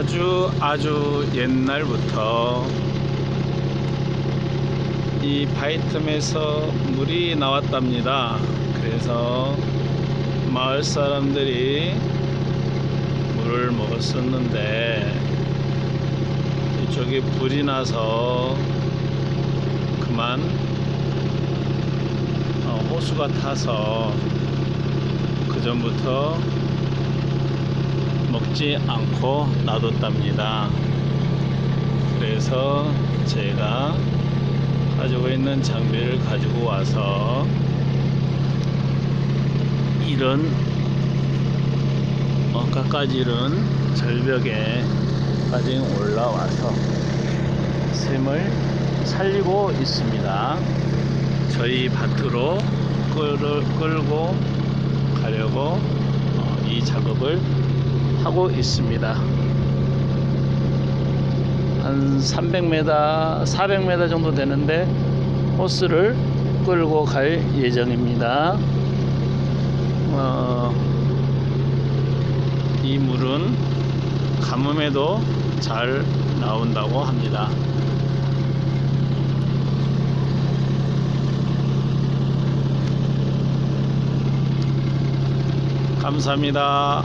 아주 아주 옛날부터 이 바이텀에서 물이 나왔답니다. 그래서 마을 사람들이 물을 먹었었는데 이쪽에 불이 나서 그만 어, 호수가 타서 그 전부터 먹지 않고 놔뒀답니다. 그래서 제가 가지고 있는 장비를 가지고 와서 이런 어, 깎아지른 절벽에 까지 올라와서 샘을 살리고 있습니다. 저희 밭으로 끌, 끌고 가려고 어, 이 작업을 하고 있습니다. 한 300m, 400m 정도 되는데 호스를 끌고 갈 예정입니다. 어, 이 물은 가뭄에도 잘 나온다고 합니다. 감사합니다.